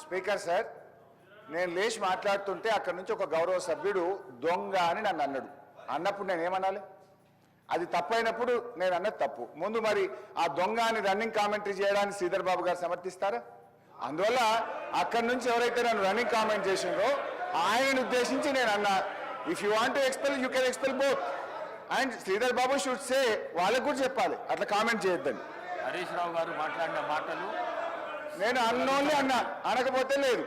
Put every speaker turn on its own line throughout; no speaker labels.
Speaker sir నేను లేచి మాట్లాడుతుంటే అక్కడ నుంచి ఒక గౌరవ సభ్యుడు దొంగ అని నన్ను అన్నాడు. అన్నప్పుడు నేను ఏమనాలి? అది తప్పైనప్పుడు నేను అన్నది తప్పు. ముందు మరి ఆ దొంగ అని రన్నింగ్ కామెంటరీ చేయడానికి శ్రీధర్ బాబు గారు సమర్థిస్తారా? అందువల్ల అక్కడి నుంచి ఎవరైతే నన్ను రన్నింగ్ కామెంట్ చేసిండ్రో ఆయనను ఉద్దేశించి నేను అన్నా. If you want to expel you can expel both and Sridhar Babu should say వాళ్ళకు కూడా చెప్పాలి. అట్లా కామెంట్ చేయొద్దని.
హరీష్ రావు గారు మాట్లాడిన మాటలు
నేను అన్నోన్లీ అన్నా అనకపోతే లేదు.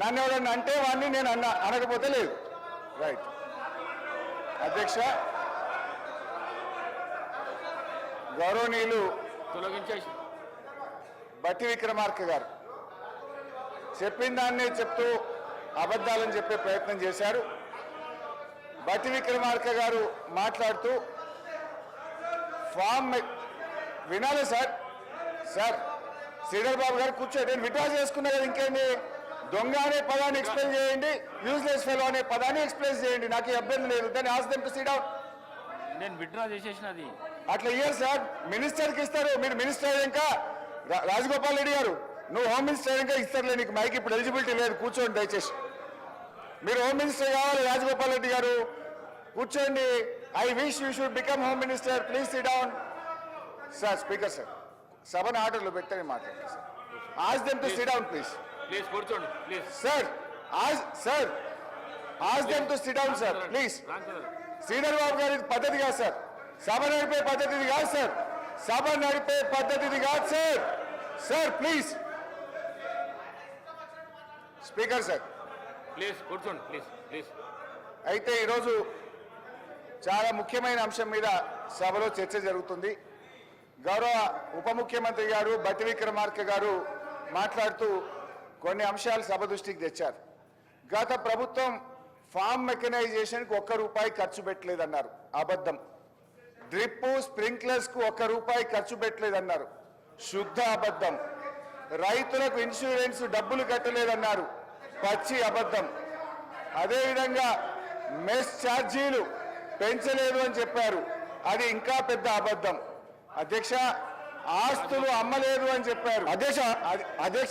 నన్ను ఎవడన్నా అంటే వాడిని నేను అన్నా అనకపోతే లేదు. రైట్ అధ్యక్ష గౌరవనీయులు
తొలగించేసి.
బట్టి విక్రమార్క గారు చెప్పిన దాన్నే చెప్తూ అబద్ధాలని చెప్పే ప్రయత్నం చేశారు. బట్టి విక్రమార్క గారు మాట్లాడుతూ ఫామ్ వినాలి సార్ సార్. శ్రీధర్ బాబు గారు కూర్చో నేను విడ్రా చేసుకున్నా కదా ఇంకేంటి దొంగ అనే పదాన్ని ఎక్స్ప్లెయిన్ చేయండి యూజ్లెస్ ఫెలో అనే పదాన్ని ఎక్స్ప్లెయిన్ చేయండి నాకు ఇబ్బంది లేదు. దాన్ని ask them to sit out
నేను విత్డ్రా చేసేసినది
అట్లా ఇయ్యారు సార్. మినిస్టర్కి ఇస్తారు. మీరు మినిస్టర్ రా- రాజగోపాల్ రెడ్డి గారు నువ్వు హోమ్ మినిస్టర్ ఇంకా ఇస్తారులే నీకు మైక్ ఇప్పుడు ఎలిజిబిలిటీ లేదు. కూర్చోండి దయచేసి. మీరు హోమ్ మినిస్టర్ కావాలి రాజగోపాల్ రెడ్డి గారు. కూర్చోండి. I wish you should become home minister please sit down sir speaker sir సభను ఆర్డర్లో పెట్టని మాట్లాడండి sir. Ask them to sit down please
please కూర్చోండి please
sir ask sir ask them to sit down sir please Sridhar Babu గారి పద్ధతి కాదు sir సభ నడిపే పద్ధతి ఇది కాదు సార్ సభ నడిపే పద్ధతి ఇది కాదు sir sir please speaker sir
please కూర్చోండి ప్లీజ్ ప్లీజ్
అయితే ఈరోజు చాలా ముఖ్యమైన అంశం మీద సభలో చర్చ జరుగుతుంది. గౌరవ ఉప ముఖ్యమంత్రి గారు బట్టి విక్రమార్క గారు మాట్లాడుతూ కొన్ని అంశాలు సభ దృష్టికి తెచ్చారు. గత ప్రభుత్వం ఫామ్ మెకనైజేషన్కి ఒక్క రూపాయి ఖర్చు పెట్టలేదన్నారు. అబద్ధం. డ్రిప్ స్ప్రింక్లర్స్కు ఒక్క రూపాయి ఖర్చు పెట్టలేదన్నారు. శుద్ధ అబద్ధం. రైతులకు ఇన్సూరెన్స్ డబ్బులు కట్టలేదన్నారు. పచ్చి అబద్ధం. అదేవిధంగా మెస్ ఛార్జీలు పెంచలేదు అని చెప్పారు. అది ఇంకా పెద్ద అబద్ధం. అధ్యక్ష ఆస్తులు అమ్మలేదు అని చెప్పారు. అధ్యక్ష అధ్యక్ష